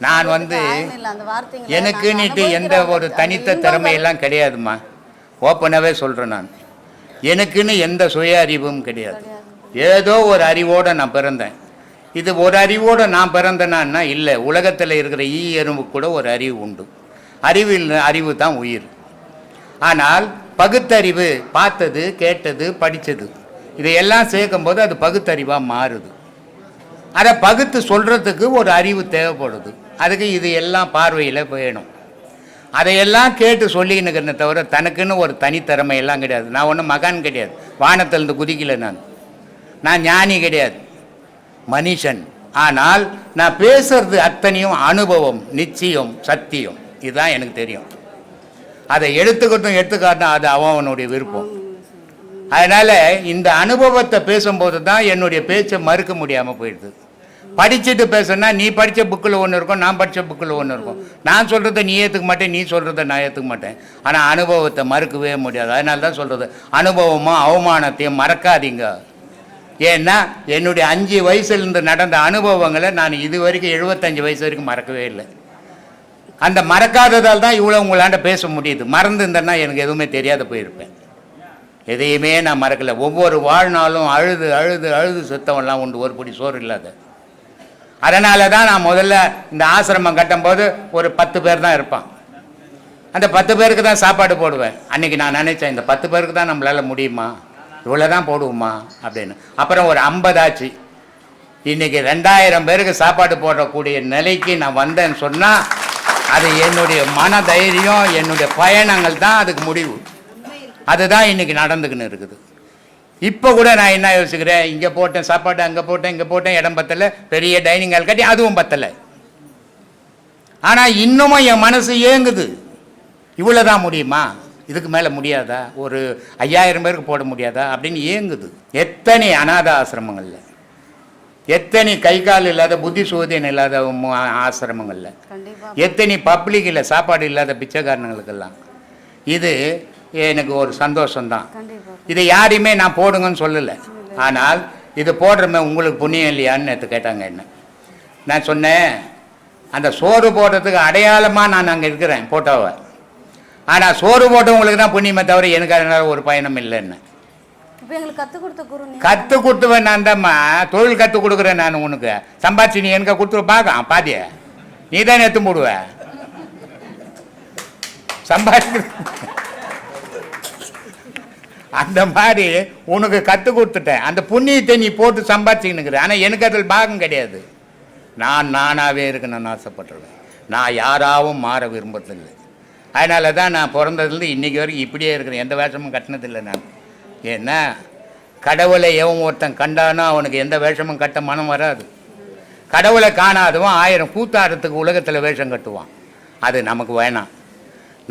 நான் வந்து எனக்குன்னுட்டு எந்த ஒரு தனித்த திறமையெல்லாம் கிடையாதும்மா. ஓப்பனாகவே சொல்கிறேன் நான். எனக்குன்னு எந்த சுய அறிவும் கிடையாது. ஏதோ ஒரு அறிவோடு நான் பிறந்தேன். இது ஒரு அறிவோடு நான் பிறந்தேனா இல்லை உலகத்தில் இருக்கிற ஈ எறும்பு கூட ஒரு அறிவு உண்டு. அறிவில் அறிவு தான் உயிர். ஆனால் பகுத்தறிவு பார்த்தது கேட்டது படித்தது இதையெல்லாம் சேர்க்கும்போது அது பகுத்தறிவாக மாறுது. அதை பகுத்து சொல்கிறதுக்கு ஒரு அறிவு தேவைப்படுது. அதுக்கு இது எல்லாம் பார்வையில் வேணும். அதையெல்லாம் கேட்டு சொல்லிக்கினுக்கிறத தவிர தனக்குன்னு ஒரு தனித்திறமை எல்லாம் கிடையாது. நான் ஒன்றும் மகான் கிடையாது. வானத்திலிருந்து குதிக்கல நான். நான் ஞானி கிடையாது. மனுஷன். ஆனால் நான் பேசுறது அத்தனையும் அனுபவம் நிச்சயம் சத்தியம். இதுதான் எனக்கு தெரியும். அதை எடுத்துக்கட்டும் எடுத்துக்காட்டும் அது அவன் அவனுடைய விருப்பம். அதனால் இந்த அனுபவத்தை பேசும்போது தான் என்னுடைய பேச்சை மறுக்க முடியாமல் போயிடுது. படிச்சுட்டு பேசுனா நீ படித்த புக்கில் ஒன்று இருக்கும் நான் படித்த புக்கில் ஒன்று இருக்கும். நான் சொல்கிறத நீ ஏற்றுக்க மாட்டேன் நீ சொல்கிறத நான் ஏற்றுக்க மாட்டேன். ஆனால் அனுபவத்தை மறுக்கவே முடியாது. அதனால தான் சொல்கிறது அனுபவமும் அவமானத்தையும் மறக்காதீங்க. ஏன்னா என்னுடைய அஞ்சு வயசுலேருந்து நடந்த அனுபவங்களை நான் இது வரைக்கும் எழுபத்தஞ்சு வயசு வரைக்கும் மறக்கவே இல்லை. அந்த மறக்காததால் தான் இவ்வளோ உங்களாண்ட பேச முடியுது. மறந்துருந்தேன்னா எனக்கு எதுவுமே தெரியாத போயிருப்பேன். எதையுமே நான் மறக்கலை. ஒவ்வொரு வாழ்நாளும் அழுது அழுது அழுது சுத்தமெல்லாம் உண்டு. ஒரு பிடி சோறு இல்லாத. அதனால தான் நான் முதல்ல இந்த ஆசிரமம் கட்டும்போது ஒரு பத்து பேர் தான் இருப்பான். அந்த பத்து பேருக்கு தான் சாப்பாடு போடுவேன். அன்னைக்கு நான் நினைச்சேன் இந்த பத்து பேருக்கு தான் நம்மளால முடியுமா? இவ்வளோ தான் போடுவோமா? அப்படின்னு. அப்புறம் ஒரு ஐம்பதாச்சு இன்னைக்கு ரெண்டாயிரம் பேருக்கு சாப்பாடு போடக்கூடிய நிலைக்கு நான் வந்தேன்னு சொன்னால் அது என்னுடைய மன தைரியம் என்னுடைய பயணங்கள் தான் அதுக்கு முடிவு. அதுதான் இன்னைக்கு நடந்துக்கின்னு இருக்குது. இப்போ கூட நான் என்ன யோசிக்கிறேன்? இங்கே போட்டேன் சாப்பாடு அங்கே போட்டேன் இங்கே போட்டேன் இடம் பத்தலை. பெரிய டைனிங் ஹால் கட்டி அதுவும் பத்தலை. ஆனால் இன்னமும் என் மனசு ஏங்குது. இவ்வளோ தான் முடியுமா? இதுக்கு மேலே முடியாதா? ஒரு ஐயாயிரம் பேருக்கு போட முடியாதா? அப்படின்னு ஏங்குது. எத்தனை அநாத ஆசிரமங்களில்? எத்தனை கை கால் இல்லாத புத்தி சோதனை இல்லாத ஆசிரமங்களில்? எத்தனை பப்ளிக்கில் சாப்பாடு இல்லாத பிச்சைக்காரனுங்களுக்கெல்லாம்? இது எனக்கு ஒரு சந்தோஷம்தான். இதை யாரையுமே நான் போடுங்கன்னு சொல்லலை. ஆனால் இது போடுறமே உங்களுக்கு புண்ணியம் இல்லையான்னு நேற்று கேட்டாங்க என்ன. நான் சொன்னேன் அந்த சோறு போடுறதுக்கு அடையாளமாக நான் அங்கே இருக்கிறேன் போட்டோவை. ஆனால் சோறு போட்டவங்களுக்கு தான் புண்ணியமே தவிர எனக்கு அதனால ஒரு பயணம் இல்லைன்னு. கற்றுக் கொடுத்துவேன் நான் தான்மா. தொழில் கற்றுக் கொடுக்குறேன் நான் உனக்கு. சம்பாதிச்சு நீ எனக்கு கொடுத்துரு? பார்க்க பாதிய. நீ தானே எடுத்து போடுவ சம்பாதிக்க அந்த மாதிரி உனக்கு கற்றுக் கொடுத்துட்டேன். அந்த புண்ணியத்தை நீ போட்டு சம்பாதிச்சுக்கினுக்குற. ஆனால் எனக்கு அதில் பாகம் கிடையாது. நான் நானாகவே இருக்கணும்னு ஆசைப்பட்டுருவேன் நான் யாராவும் மாற விரும்புறதில்லை. அதனால தான் நான் பிறந்ததுலேருந்து இன்றைக்கி வரைக்கும் இப்படியே இருக்கிறேன். எந்த வேஷமும் கட்டினதில்லை நான். ஏன்னா கடவுளை எவன் ஒருத்தன் கண்டானோ அவனுக்கு எந்த வேஷமும் கட்ட மனம் வராது. கடவுளை காணாதவன் ஆயிரம் கூத்தாடுறதுக்கு உலகத்தில் வேஷம் கட்டுவான். அது நமக்கு வேணாம்.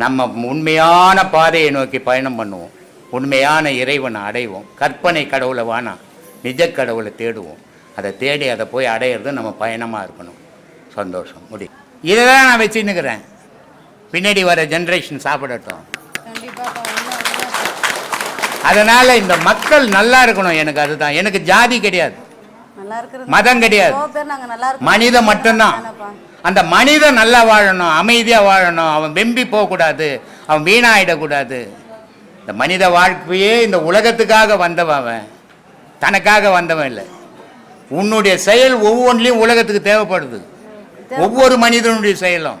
நம்ம உண்மையான பாதையை நோக்கி பயணம் பண்ணுவோம். உண்மையான இறைவனை அடைவோம். கற்பனை கடவுளை வேணாம் நிஜ கடவுளை தேடுவோம். அதை தேடி அதை போய் அடையிறது நம்ம பயணமாக இருக்கணும். சந்தோஷம். முடியும் இதை தான் நான் வச்சுன்னுக்கிறேன். பின்னாடி வர ஜென்ரேஷன் சாப்பிடட்டும். அதனால் இந்த மக்கள் நல்லா இருக்கணும். எனக்கு அதுதான். எனக்கு ஜாதி கிடையாது. மதம் கிடையாது. மனிதன் மட்டும்தான். அந்த மனிதன் நல்லா வாழணும். அமைதியாக வாழணும். அவன் வெம்பி போகக்கூடாது. அவன் வீணாயிடக்கூடாது. இந்த மனித வாழ்க்கையே இந்த உலகத்துக்காக வந்தவன் அவன். தனக்காக வந்தவன் இல்லை. உன்னுடைய செயல் ஒவ்வொன்றிலையும் உலகத்துக்கு தேவைப்படுது. ஒவ்வொரு மனிதனுடைய செயலும்.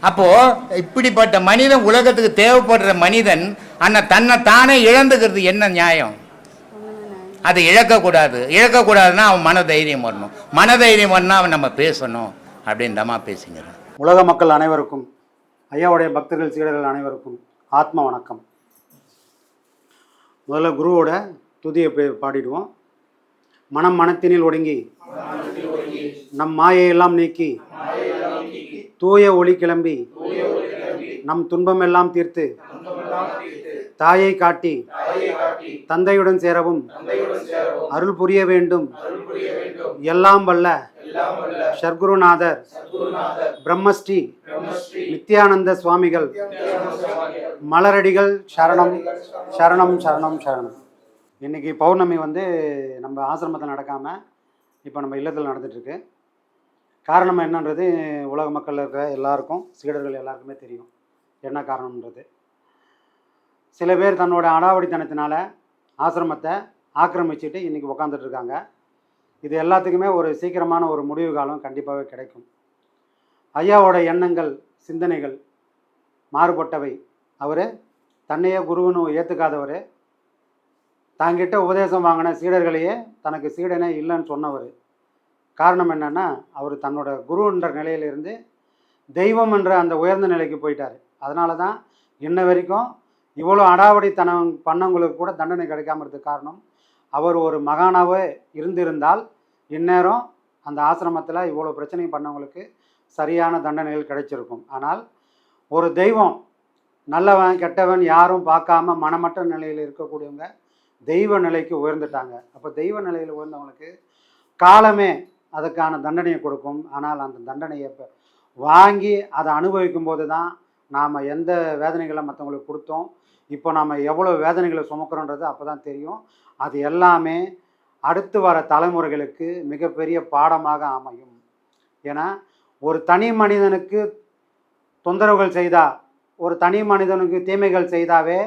அப்போ இப்படிப்பட்ட மனிதன் உலகத்துக்கு தேவைப்படுற மனிதன் ஆனால் தன்னை தானே இழந்துக்கிறது என்ன நியாயம்? அது இழக்கக்கூடாது. இழக்கக்கூடாதுன்னா அவன் மனதைரியம் வரணும். மனதைரியம் வரணும் அவன் நம்ம பேசணும். அப்படின்றமா பேசிங்கிறான் உலக மக்கள் அனைவருக்கும் ஐயாவுடைய பக்தர்கள் சீடர்கள் அனைவருக்கும் ஆத்ம வணக்கம். முதல்ல குருவோட துதியை பே- பாடிடுவோம். மனம் மனத்தினில் ஒடுங்கி நம் மாயையெல்லாம் நீக்கி தூய ஒளி கிளம்பி நம் துன்பமெல்லாம் தீர்த்து தாயை காட்டி தந்தையுடன் சேரவும் அருள் புரிய வேண்டும். எல்லாம் வல்ல சர்க்குருநாதர் பிரம்மஸ்ரீ நித்யானந்த சுவாமிகள் மலரடிகள் சரணம் சரணம். சரணம் சரணம் இன்னைக்கு பௌர்ணமி வந்து நம்ம ஆசிரமத்தில் நடக்காமல் இப்போ நம்ம இல்லத்தில் நடந்துட்டுருக்கு. காரணம் என்னன்றது உலக மக்கள் இருக்கிற எல்லாருக்கும் சீடர்கள் எல்லாருக்குமே தெரியும். என்ன காரணம்ன்றது? சில பேர் தன்னோட அடாவடித்தனத்தினால ஆசிரமத்தை ஆக்கிரமிச்சுட்டு இன்றைக்கி உக்காந்துட்டு இருக்காங்க இது எல்லாத்துக்குமே ஒரு சீக்கிரமான ஒரு முடிவு காலம் கண்டிப்பாகவே கிடைக்கும். ஐயாவோட எண்ணங்கள் சிந்தனைகள் மாறுபட்டவை. அவர் தன்னையே குருவனு ஏற்றுக்காதவர் தாங்கிட்ட உபதேசம் வாங்கின சீடர்களையே தனக்கு சீடனே இல்லைன்னு சொன்னவர். காரணம் என்னன்னா அவர் தன்னோட குருன்ற நிலையிலிருந்து தெய்வம் என்ற அந்த உயர்ந்த நிலைக்கு போயிட்டார். அதனால தான் இன்ன வரைக்கும் இவ்வளோ அடாவடித்தனம் பண்ணவங்களுக்கு கூட தண்டனை கிடைக்காம இருந்ததுக்கு காரணம் அவர் ஒரு மகானாவே இருந்திருந்தால் இந்நேரம் அந்த ஆசிரமத்தில் இவ்வளோ பிரச்சனை பண்ணவங்களுக்கு சரியான தண்டனைகள் கிடைச்சிருக்கும். ஆனால் ஒரு தெய்வம் நல்லவன் கெட்டவன் யாரும் பார்க்காம மனமற்ற நிலையில் இருக்கக்கூடியவங்க தெய்வ நிலைக்கு உயர்ந்துட்டாங்க. அப்போ தெய்வ நிலையில் உயர்ந்தவங்களுக்கு காலமே அதுக்கான தண்டனையை கொடுக்கும். ஆனால் அந்த தண்டனையை இப்போ வாங்கி அதை அனுபவிக்கும் போது தான் நாம் எந்த வேதனைகளை மற்றவங்களுக்கு கொடுத்தோம் இப்போ நாம் எவ்வளோ வேதனைகளை சுமக்கிறோன்றது அப்போ தான் தெரியும். அது எல்லாமே அடுத்து வர தலைமுறைகளுக்கு மிகப்பெரிய பாடமாக அமையும். ஏன்னா ஒரு தனி மனிதனுக்கு தொந்தரவுகள் செய்தா ஒரு தனி மனிதனுக்கு தீமைகள் செய்தாவே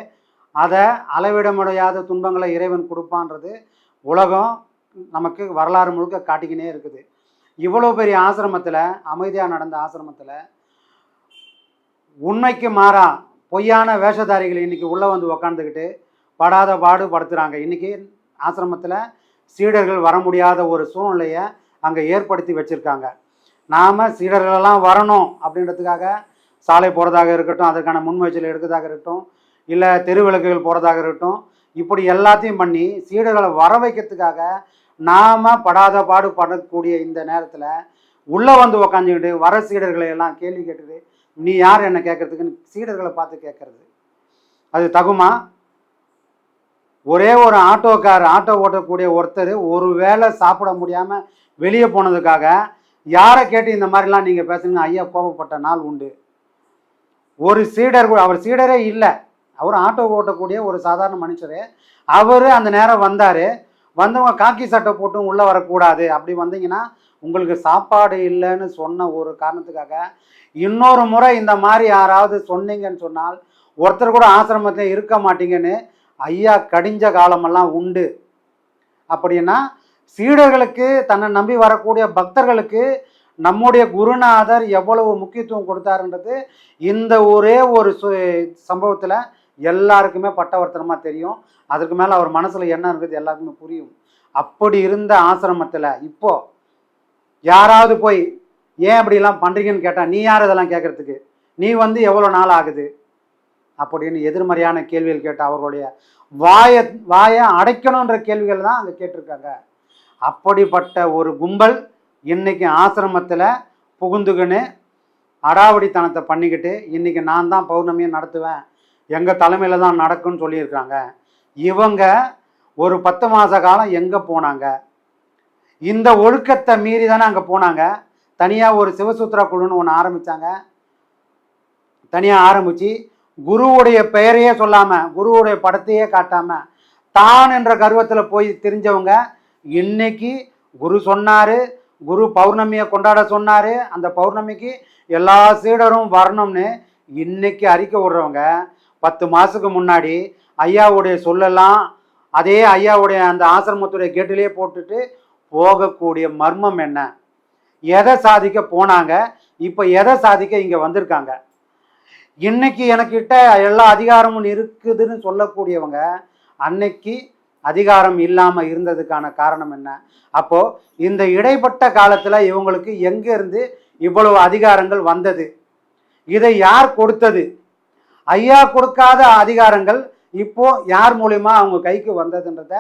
அதை அளவிட முடியாத துன்பங்களை இறைவன் கொடுப்பான்றது உலகம் நமக்கு வரலாறு முழுக்க காட்டிக்கினே இருக்குது. இவ்வளோ பெரிய ஆசிரமத்தில் அமைதியாக நடந்த ஆசிரமத்தில் உண்மைக்கு மாறா பொய்யான வேஷதாரிகள் இன்னைக்கு உள்ளே வந்து உக்காந்துக்கிட்டு படாத பாடு படுத்துகிறாங்க இன்றைக்கி ஆசிரமத்தில் சீடர்கள் வர முடியாத ஒரு சூழ்நிலையை அங்கே ஏற்படுத்தி வச்சுருக்காங்க. நாம் சீடர்களெல்லாம் வரணும் அப்படின்றதுக்காக சாலை போகிறதாக இருக்கட்டும் அதற்கான முன்முயற்சிகள் எடுக்கிறதாக இருக்கட்டும் இல்லை தெருவிளக்குகள் போகிறதாக இருக்கட்டும் இப்படி எல்லாத்தையும் பண்ணி சீடர்களை வர வைக்கிறதுக்காக நாம் படாத பாடு படக்கூடிய இந்த நேரத்தில் உள்ளே வந்து உக்காந்துக்கிட்டு வர சீடர்களை எல்லாம் கேள்வி கேட்டுட்டு நீ யார் என்ன கேட்கறதுக்குன்னு சீடர்களை பார்த்து கேட்கறது. அது தகுமா? ஒரே ஒரு ஆட்டோக்கார் ஆட்டோ ஓட்டக்கூடிய ஒருத்தர் ஒரு வேளை சாப்பிட முடியாமல் வெளியே போனதுக்காக யாரை கேட்டு இந்த மாதிரிலாம் நீங்கள் பேசுங்க ஐயா கோபப்பட்ட நாள் உண்டு. ஒரு சீடர் கூட அவர் சீடரே இல்லை. அவர் ஆட்டோ ஓட்டக்கூடிய ஒரு சாதாரண மனுஷர். அவர் அந்த நேரம் வந்தார். வந்தவங்க காக்கி சட்டை போட்டும் உள்ளே வரக்கூடாது. அப்படி வந்தீங்கன்னா உங்களுக்கு சாப்பாடு இல்லைன்னு சொன்ன ஒரு காரணத்துக்காக இன்னொரு முறை இந்த மாதிரி யாராவது சொன்னீங்கன்னு சொன்னால் ஒருத்தர் கூட ஆசிரமத்தில் இருக்க மாட்டீங்கன்னு ஐயா கடிஞ்ச காலமெல்லாம் உண்டு. அப்படின்னா சீடர்களுக்கு தன்னை நம்பி வரக்கூடிய பக்தர்களுக்கு நம்முடைய குருநாதர் எவ்வளவு முக்கியத்துவம் கொடுத்தாருன்றது இந்த ஒரே ஒரு சு சம்பவத்தில் எல்லாருக்குமே பட்டவர்த்தனமாக தெரியும். அதுக்கு மேலே அவர் மனசில் என்ன இருக்குது எல்லாருக்குமே புரியும். அப்படி இருந்த ஆசிரமத்தில் இப்போ யாராவது போய் ஏன் அப்படிலாம் பண்ணுறீங்கன்னு கேட்டால் நீ யார் இதெல்லாம் கேட்குறதுக்கு நீ வந்து எவ்வளோ நாள் ஆகுது? அப்படின்னு எதிர்மறையான கேள்விகள் கேட்ட அவர்களுடைய வாயை வாயை அடைக்கணுன்ற கேள்விகள் தான் அங்கே கேட்டிருக்காங்க. அப்படிப்பட்ட ஒரு கும்பல் இன்னைக்கு ஆசிரமத்தில் புகுந்துக்கின்னு அடாவடித்தனத்தை பண்ணிக்கிட்டு இன்னைக்கு நான் தான் பௌர்ணமியை நடத்துவேன். எங்கள் தலைமையில் தான் நடக்கும்னு சொல்லியிருக்காங்க இவங்க ஒரு பத்து மாத காலம் எங்கே போனாங்க? இந்த ஒழுக்கத்தை மீறி தானே அங்கே போனாங்க? தனியாக ஒரு சிவசூத்ரா குழுன்னு ஒன்று ஆரம்பித்தாங்க தனியாக ஆரம்பித்து குருவுடைய பெயரையே சொல்லாமல் குருவுடைய படத்தையே காட்டாமல் தான் என்ற கர்வத்தில் போய் தெரிஞ்சவங்க இன்னைக்கு குரு சொன்னார் குரு பௌர்ணமியை கொண்டாட சொன்னார் அந்த பௌர்ணமிக்கு எல்லா சீடரும் வரணும்னு இன்னைக்கு அறிக்கை விடுறவங்க பத்து மாதத்துக்கு முன்னாடி ஐயாவுடைய சொல்லலாம் அதே ஐயாவுடைய அந்த ஆசிரமத்துடைய கேட்டிலே போட்டுட்டு போகக்கூடிய மர்மம் என்ன? எதை சாதிக்க போனாங்க? இப்போ எதை சாதிக்க இங்கே வந்திருக்காங்க? இன்னைக்கு எனக்கிட்ட எல்லா அதிகாரமும் இருக்குதுன்னு சொல்லக்கூடியவங்க அன்னைக்கு அதிகாரம் இல்லாமல் இருந்ததுக்கான காரணம் என்ன? அப்போது இந்த இடைப்பட்ட காலத்தில் இவங்களுக்கு எங்கேருந்து இவ்வளவு அதிகாரங்கள் வந்தது? இதை யார் கொடுத்தது? ஐயா கொடுக்காத அதிகாரங்கள் இப்போ யார் மூலியமா அவங்க கைக்கு வந்ததுன்றத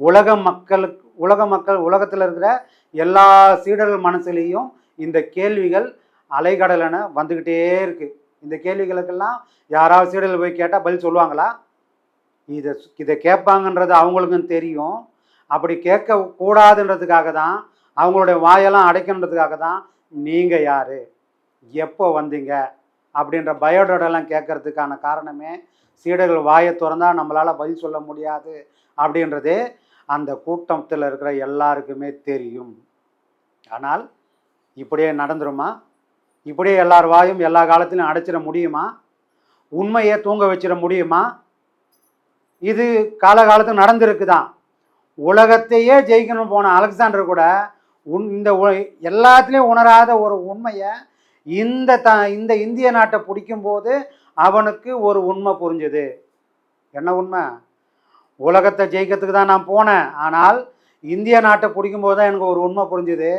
உலக மக்களுக்கு உலக மக்கள் உலகத்தில் இருக்கிற எல்லா சீடர்கள் மனசுலேயும் இந்த கேள்விகள் அலைகடலென வந்துக்கிட்டே இருக்கு. இந்த கேள்விகளுக்கெல்லாம் யாராவது சீடர்கள் போய் கேட்டால் பதில் சொல்லுவாங்களா? இதை இதை கேட்பாங்கன்றது அவங்களுக்கும் தெரியும். அப்படி கேட்க கூடாதுன்றதுக்காக தான் அவங்களுடைய வாயெல்லாம் அடைக்கணுன்றதுக்காக தான் நீங்கள் யார்? எப்போ வந்தீங்க? அப்படின்ற பயோடேட்டாலாம் கேட்கறதுக்கான காரணமே சீடர்கள் வாயை திறந்தால் நம்மளால் பதில் சொல்ல முடியாது அப்படின்றது அந்த கூட்டத்தில் இருக்கிற எல்லாருக்குமே தெரியும். ஆனால் இப்படியே நடந்துருமா? இப்படியே எல்லார் வாயும் எல்லா காலத்திலும் அடைச்சிட முடியுமா? உண்மையை தூங்க வச்சிட முடியுமா? இது காலகாலத்துக்கு நடந்திருக்கு தான் உலகத்தையே ஜெயிக்கணும் போன அலெக்சாண்டர் கூட உன் இந்த உ- எல்லாத்துலேயும் உணராத ஒரு உண்மையை இந்த த இந்த இந்திய நாட்டை பிடிக்கும்போது அவனுக்கு ஒரு உண்மை புரிஞ்சுது. என்ன உண்மை? உலகத்தை ஜெயிக்கிறதுக்கு தான் நான் போனேன். ஆனால் இந்திய நாட்டை பிடிக்கும்போது தான் எனக்கு ஒரு உண்மை புரிஞ்சுது.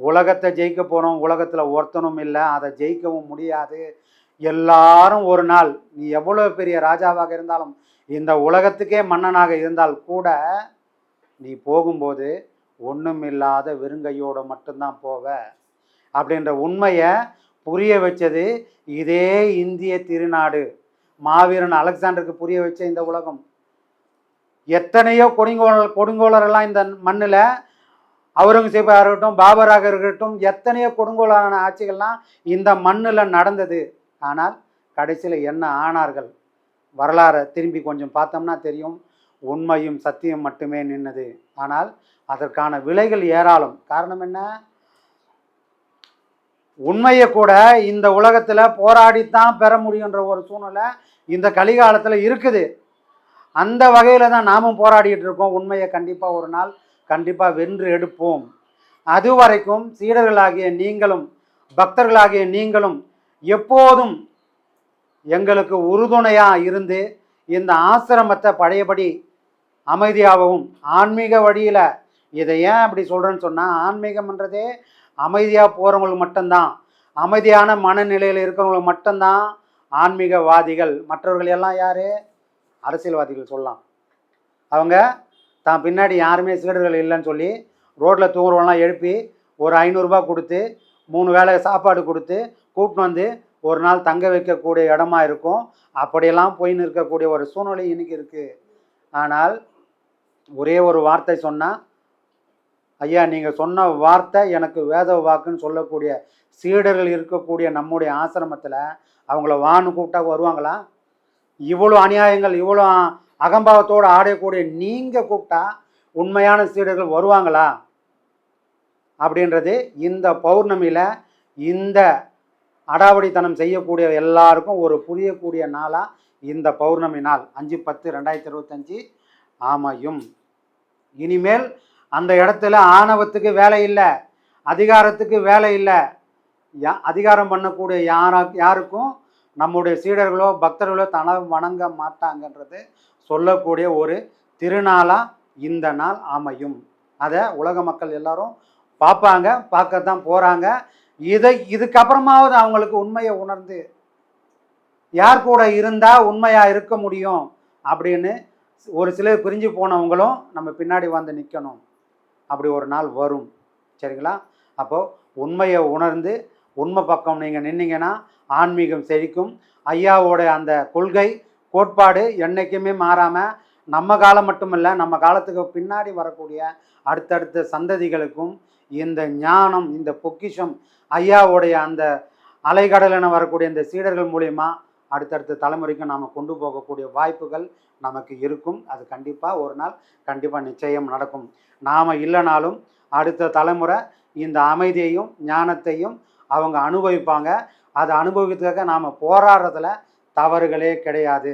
உலகத்தை ஜெயிக்க போகிறோம் உலகத்தில் ஒருத்தனும் இல்லை அதை ஜெயிக்கவும் முடியாது. எல்லாரும் ஒரு நாள் நீ எவ்வளோ பெரிய ராஜாவாக இருந்தாலும் இந்த உலகத்துக்கே மன்னனாக இருந்தால் கூட நீ போகும்போது ஒன்றும் இல்லாத வெறுங்கையோடு மட்டும்தான் போவ. அப்படின்ற உண்மையை புரிய வச்சது இதே இந்திய திருநாடு. மாவீரன் அலெக்சாண்டருக்கு புரிய வச்ச இந்த உலகம். எத்தனையோ கொடுங்கோலர் கொடுங்கோலரெல்லாம் இந்த மண்ணில் அவுரங்கசீப்பாக இருக்கட்டும் பாபராக இருக்கட்டும் எத்தனையோ கொடுங்கோலான ஆட்சிகள்லாம் இந்த மண்ணில் நடந்தது. ஆனால் கடைசியில் என்ன ஆனார்கள்? வரலாறை திரும்பி கொஞ்சம் பார்த்தோம்னா தெரியும். உண்மையும் சத்தியம் மட்டுமே நின்னது. ஆனால் அதற்கான விலைகள் ஏராளம். காரணம் என்ன? உண்மையை கூட இந்த உலகத்தில் போராடித்தான் பெற முடியுன்ற ஒரு சூழ்நிலை இந்த கலிகாலத்தில் இருக்குது. அந்த வகையில் தான் நாமும் போராடிட்டு இருக்கோம். உண்மையை கண்டிப்பாக ஒரு நாள் கண்டிப்பாக வென்று எடுப்போம். அது வரைக்கும் சீடர்களாகிய நீங்களும் பக்தர்களாகிய நீங்களும் எப்போதும் எங்களுக்கு உறுதுணையாக இருந்து இந்த ஆசிரமத்தை பழையபடி அமைதியாகவும் ஆன்மீக வழியில் இதை ஏன் அப்படி சொல்கிறேன்னு சொன்னால் ஆன்மீகம்ன்றதே அமைதியாக போகிறவங்களுக்கு மட்டும்தான். அமைதியான மனநிலையில் இருக்கிறவங்களுக்கு மட்டும்தான் ஆன்மீகவாதிகள். மற்றவர்கள் எல்லாம் யார்? அரசியல்வாதிகள் சொல்லலாம். அவங்க தான் பின்னாடி யாருமே சீடர்கள் இல்லைன்னு சொல்லி ரோட்டில் தூங்குறவங்களாம் எழுப்பி ஒரு ஐநூறுரூபா கொடுத்து மூணு வேலை சாப்பாடு கொடுத்து கூப்பிட்டு வந்து ஒரு நாள் தங்க வைக்கக்கூடிய இடமா இருக்கும். அப்படியெல்லாம் போயின்னு இருக்கக்கூடிய ஒரு சூழ்நிலை இன்னைக்கு இருக்குது ஆனால் ஒரே ஒரு வார்த்தை சொன்னால் ஐயா நீங்கள் சொன்ன வார்த்தை எனக்கு வேத வாக்குன்னு சொல்லக்கூடிய சீடர்கள் இருக்கக்கூடிய நம்முடைய ஆசிரமத்தில் அவங்கள வான்னு கூப்பிட்டா வருவாங்களா? இவ்வளோ அநியாயங்கள் இவ்வளோ அகம்பாவத்தோடு ஆடக்கூடிய நீங்கள் கூப்பிட்டா உண்மையான சீடர்கள் வருவாங்களா? அப்படின்றது இந்த பௌர்ணமியில் இந்த அடாவடித்தனம் செய்யக்கூடிய எல்லாருக்கும் ஒரு புரியக்கூடிய நாளாக இந்த பௌர்ணமி நாள் அஞ்சு பத்து ரெண்டாயிரத்தி இருபத்தஞ்சி ஆமையும் இனிமேல் அந்த இடத்துல ஆணவத்துக்கு வேலை இல்லை அதிகாரத்துக்கு வேலை இல்லை யா அதிகாரம் பண்ணக்கூடிய யாரா யாருக்கும் நம்முடைய சீடர்களோ பக்தர்களோ தன வணங்க மாட்டாங்கன்றது சொல்லக்கூடிய ஒரு திருநாளாக இந்த நாள் அமையும். அதை உலக மக்கள் எல்லாரும் பார்ப்பாங்க பார்க்கத்தான் போகிறாங்க இதை இதுக்கப்புறமாவது அவங்களுக்கு உண்மையை உணர்ந்து யார் கூட இருந்தால் உண்மையாக இருக்க முடியும்? அப்படின்னு ஒரு சிலர் பிரிஞ்சு போனவங்களும் நம்ம பின்னாடி வந்து நிற்கணும் அப்படி ஒரு நாள் வரும். சரிங்களா? அப்போது உண்மையை உணர்ந்து உண்மை பக்கம் நீங்கள் நின்னீங்கன்னா ஆன்மீகம் செழிக்கும். ஐயாவோட அந்த கொள்கை கோட்பாடு என்றைக்குமே மாறாமல் நம்ம காலம் மட்டுமில்ல நம்ம காலத்துக்கு பின்னாடி வரக்கூடிய அடுத்தடுத்த சந்ததிகளுக்கும் இந்த ஞானம் இந்த பொக்கிஷம் ஐயாவுடைய அந்த அலைகடலென வரக்கூடிய இந்த சீடர்கள் மூலயமா அடுத்தடுத்த தலைமுறைக்கும் நாம் கொண்டு போகக்கூடிய வாய்ப்புகள் நமக்கு இருக்கும். அது கண்டிப்பாக ஒரு நாள் கண்டிப்பாக நிச்சயம் நடக்கும். நாம் இல்லைனாலும் அடுத்த தலைமுறை இந்த அமைதியையும் ஞானத்தையும் அவங்க அனுபவிப்பாங்க. அதை அனுபவிக்கிறதுக்காக நாம் போராடுறதுல தவறுகளே கிடையாது.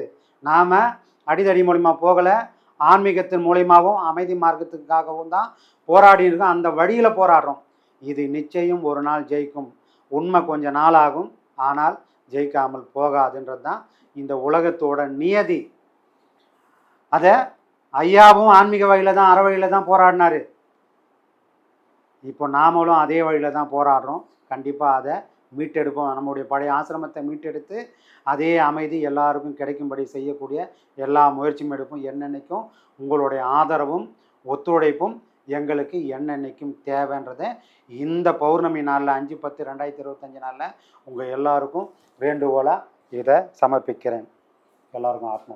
நாம் அடிதடி மூலிமா போகலை ஆன்மீகத்தின் மூலியமாகவும் அமைதி மார்க்கத்துக்காகவும் தான் போராடி இருக்கோம். அந்த வழியில் போராடுறோம். இது நிச்சயம் ஒரு நாள் ஜெயிக்கும். உண்மை கொஞ்சம் நாளாகும் ஆனால் ஜெயிக்காமல் போகாதுன்றது தான் இந்த உலகத்தோட நியதி. அதை ஐயாவும் ஆன்மீக வழியில் தான் அற வழியில் தான் போராடினார். இப்போ நாமளும் அதே வழியில் தான் போராடுறோம். கண்டிப்பாக அதை மீட்டெடுப்போம். நம்முடைய பழைய ஆசிரமத்தை மீட்டெடுத்து அதே அமைதி எல்லாருக்கும் கிடைக்கும்படி செய்யக்கூடிய எல்லா முயற்சியும் எடுப்போம். என்னென்னைக்கும் உங்களுடைய ஆதரவும் ஒத்துழைப்பும் எங்களுக்கு என்னென்னைக்கும் தேவைன்றதை இந்த பௌர்ணமி நாளில் அஞ்சு பத்து ரெண்டாயிரத்தி இருபத்தஞ்சி நாளில் உங்கள் எல்லாருக்கும் வேண்டுகோளாக இதை சமர்ப்பிக்கிறேன். எல்லாருக்கும் ஆத்மா